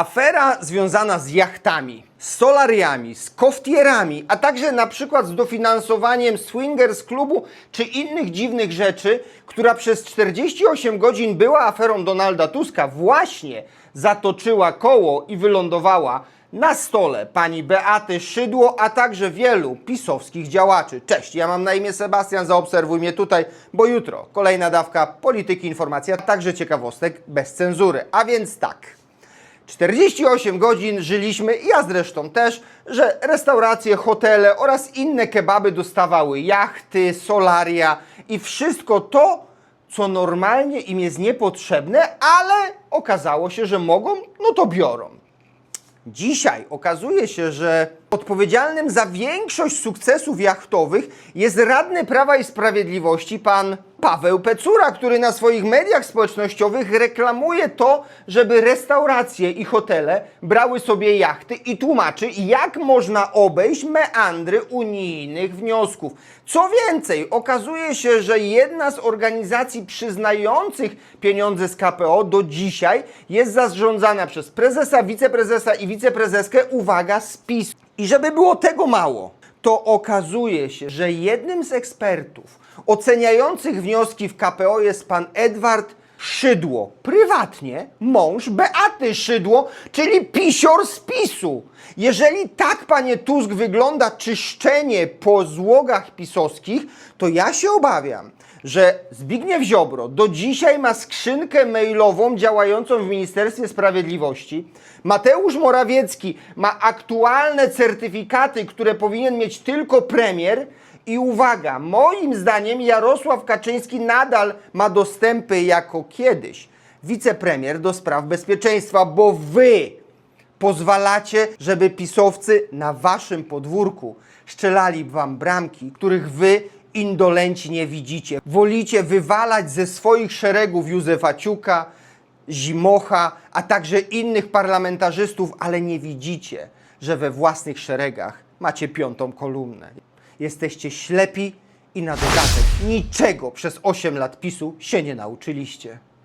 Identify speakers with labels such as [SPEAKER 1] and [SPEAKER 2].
[SPEAKER 1] Afera związana z jachtami, solariami, z koftierami, a także na przykład z dofinansowaniem swingers klubu czy innych dziwnych rzeczy, która przez 48 godzin była aferą Donalda Tuska, właśnie zatoczyła koło i wylądowała na stole pani Beaty Szydło, a także wielu pisowskich działaczy. Cześć, ja mam na imię Sebastian, zaobserwuj mnie tutaj, bo jutro kolejna dawka polityki, informacji, a także ciekawostek bez cenzury. A więc tak. 48 godzin żyliśmy, ja zresztą też, że restauracje, hotele oraz inne kebaby dostawały jachty, solaria i wszystko to, co normalnie im jest niepotrzebne, ale okazało się, że mogą, no to biorą. Dzisiaj okazuje się, że odpowiedzialnym za większość sukcesów jachtowych jest radny Prawa i Sprawiedliwości pan Paweł Pecura, który na swoich mediach społecznościowych reklamuje to, żeby restauracje i hotele brały sobie jachty i tłumaczy, jak można obejść meandry unijnych wniosków. Co więcej, okazuje się, że jedna z organizacji przyznających pieniądze z KPO do dzisiaj jest zarządzana przez prezesa, wiceprezesa i wiceprezeskę, uwaga, z PiS. I żeby było tego mało, to okazuje się, że jednym z ekspertów oceniających wnioski w KPO jest pan Edward Szydło, prywatnie mąż Beaty Szydło, czyli pisior z PiSu. Jeżeli tak, panie Tusk, wygląda czyszczenie po złogach pisowskich, to ja się obawiam, że Zbigniew Ziobro do dzisiaj ma skrzynkę mailową działającą w Ministerstwie Sprawiedliwości. Mateusz Morawiecki ma aktualne certyfikaty, które powinien mieć tylko premier. I uwaga, moim zdaniem Jarosław Kaczyński nadal ma dostępy jako kiedyś wicepremier do spraw bezpieczeństwa, bo wy pozwalacie, żeby pisowcy na waszym podwórku strzelali wam bramki, których wy indolenci nie widzicie. Wolicie wywalać ze swoich szeregów Józefa Ciuka, Zimocha, a także innych parlamentarzystów, ale nie widzicie, że we własnych szeregach macie piątą kolumnę. Jesteście ślepi i na dodatek niczego przez 8 lat PiSu się nie nauczyliście.